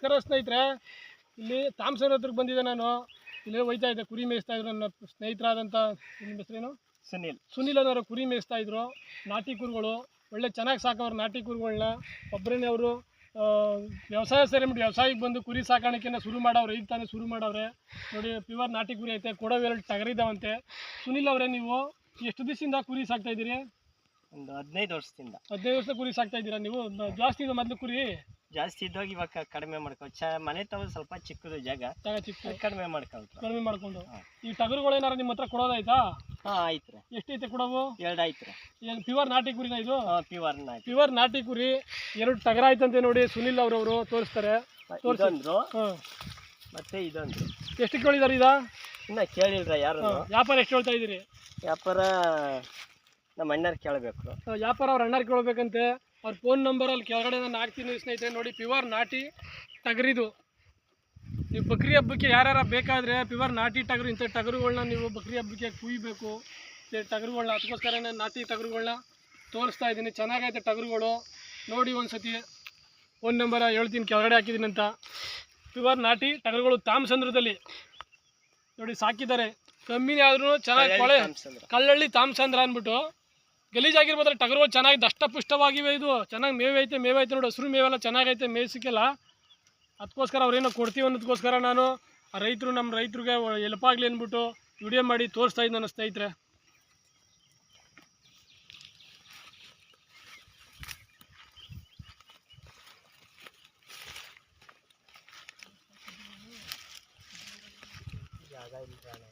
ನಮಸ್ಕಾರ ಸ್ನೇಹಿತರೆ. ಇಲ್ಲಿ ತಾಮ್ಸರ್ ಹತ್ರಕ್ಕೆ ಬಂದಿದ್ದೆ ನಾನು. ಇಲ್ಲಿ ಹೋಯ್ತಾ ಇದ್ದೆ ಕುರಿ ಮೇಯಿಸ್ತಾ ಇದ್ರು ನನ್ನ ಸ್ನೇಹಿತರಾದಂಥ ನಿಮ್ಮ ಹೆಸರೇನು? ಸುನಿಲ್. ಸುನಿಲ್ ಅನ್ನೋರು ಕುರಿ ಮೇಯಿಸ್ತಾ ಇದ್ರು. ನಾಟಿ ಕುರುಗಳು. ಒಳ್ಳೆ ಚೆನ್ನಾಗಿ ಸಾಕೋರು ನಾಟಿ ಕುರುಗಳನ್ನ ಒಬ್ಬರೇ ಅವರು ವ್ಯವಸಾಯ ಸೇರಿಬಿಟ್ಟು ವ್ಯವಸಾಯಕ್ಕೆ ಬಂದು ಕುರಿ ಸಾಕಾಣಿಕೆನ ಶುರು ಮಾಡವ್ರೆ ಈಗ ತಾನೇ ಶುರು ಮಾಡವ್ರೆ. ನೋಡಿ ಪ್ಯೂರ್ ನಾಟಿ ಕುರಿ ಐತೆ ಕೊಡೋ ಎರಡು ಟಗರಿದ್ದಾವಂತೆ ಸುನಿಲ್ ಅವರೇ ನೀವು ಎಷ್ಟು ದಿವಸದಿಂದ ಕುರಿ ಸಾಕ್ತಾ ಇದ್ದೀರಿ? ಒಂದು ಹದಿನೈದು ವರ್ಷದಿಂದ. ಹದಿನೈದು ವರ್ಷ ಕುರಿ ಸಾಕ್ತಾ ಇದ್ದೀರಾ ನೀವು? ಜಾಸ್ತಿ ಇದೆ ಮೊದಲು ಕುರಿ. ಜಾಸ್ತಿ ಇದ್ದಾಗ ಇವಾಗ ಕಡಿಮೆ ಮಾಡ್ಕೊ ಚ ಮನೆ ತವ ಸ್ವಲ್ಪ ಚಿಕ್ಕದು ಜಾಗ. ಜಾಗ ಚಿಕ್ಕ. ಕಡಿಮೆ ಮಾಡ್ಕೊಳ್ತಾರೆ. ಕಡಿಮೆ ಮಾಡ್ಕೊಂಡು. ಈ ಟಗರುಗಳು ಏನಾರ ನಿಮ್ಮ ಹತ್ರ ಕೊಡೋದಾಯ್ತಾ? ಹಾಂ ಆಯ್ತು ರೀ ಎಷ್ಟೈತೆ ಕೊಡೋವು ಎರಡು ಆಯ್ತು ರೀ ಏನು ಪ್ಯೂರ್ ನಾಟಿ ಕುರಿನ ಇದು? ಹಾಂ ಪ್ಯೂರ್ ನಾಟಿ. ಪ್ಯೂರ್ ನಾಟಿ ಕುರಿ. ಎರಡು ಟಗರ ಆಯ್ತಂತೆ ನೋಡಿ ಸುನಿಲ್ ಅವರವರು ತೋರಿಸ್ತಾರೆ. ತೋರಿಸಂದ್ರು ಮತ್ತೆ ಇದೊಂದು ಎಷ್ಟು ಕೇಳಿದಾರೆ ಇದ ಇನ್ನ ಕೇಳಿಲ್ರ ಯಾರು? ವ್ಯಾಪಾರ ಎಷ್ಟು ಹೇಳ್ತಾ ಇದ್ದೀರಿ? ವ್ಯಾಪಾರ ನಮ್ಮ ಅಣ್ಣರು ಕೇಳಬೇಕು. ವ್ಯಾಪಾರ ಅವ್ರ ಅಣ್ಣಾರ್ ಕೇಳ್ಬೇಕಂತೆ. ಅವ್ರ ಫೋನ್ ನಂಬರ್ ಅಲ್ಲಿ ಕೆಳಗಡೆ ನಾನು ಹಾಕ್ತೀನಿ ಸ್ನೇಹಿತರೆ ನೋಡಿ ಪಿವರ್ ನಾಟಿ ಟಗರಿದು. ನೀವು ಬಕ್ರಿ ಹಬ್ಬಕ್ಕೆ ಯಾರ್ಯಾರ ಬೇಕಾದರೆ ಪಿವರ್ ನಾಟಿ ಟಗರು ಇಂಥ ಟಗರುಗಳನ್ನ ನೀವು ಬಕ್ರಿ ಹಬ್ಬಕ್ಕೆ ಕುಯ್ಬೇಕು. ಟಗರುಗಳನ್ನ ಅದಕ್ಕೋಸ್ಕರ ನಾನು ನಾಟಿ ಟಗರುಗಳನ್ನ ತೋರಿಸ್ತಾ ಇದ್ದೀನಿ. ಚೆನ್ನಾಗೈತೆ ಟಗರುಗಳು. ನೋಡಿ ಒಂದು ಸತಿ ಫೋನ್ ನಂಬರ್ ಹೇಳ್ತೀನಿ ಕೆಳಗಡೆ ಹಾಕಿದ್ದೀನಿ ಅಂತ. ಪಿವರ್ ನಾಟಿ ಟಗರುಗಳು ತಾಮಸಂದ್ರದಲ್ಲಿ ನೋಡಿ ಸಾಕಿದ್ದಾರೆ. ಕಮ್ಮಿನೇ ಆದ್ರೂ ಚೆನ್ನಾಗಿ ಕೊಳೆ ಕಲ್ಲಳ್ಳಿ ತಾಮಸಂದ್ರ ಅಂದ್ಬಿಟ್ಟು ಗಲೀಜಾಗಿರ್ಬೋದ್ರೆ ಟಗರು ಚೆನ್ನಾಗಿ ದಷ್ಟಪುಷ್ಟವಾಗಿವೆ ಇದು. ಚೆನ್ನಾಗಿ ಮೇವೆ ಐತೆ ಮೇವೆ ಐತೆ ನೋಡಿ, ಹಸಿರು ಮೇವೆಲ್ಲ ಚೆನ್ನಾಗೈತೆ ಮೇಯ್ಸಿಕ್ಕೆಲ್ಲ ಅದಕ್ಕೋಸ್ಕರ ಅವ್ರೇನೋ ಕೊಡ್ತೀವಿ ಅನ್ನೋದಕ್ಕೋಸ್ಕರ ನಾನು ರೈತರು ನಮ್ಮ ರೈತರಿಗೆ ಹೆಲ್ಪ್ ಆಗಲಿ ಅಂದ್ಬಿಟ್ಟು ವಿಡಿಯೋ ಮಾಡಿ ತೋರಿಸ್ತಾ ಇದ್ದೀನಿ ನನ್ನ ಸ್ನೇಹಿತರೆ. ಜಾಗ ಇಲ್ಲ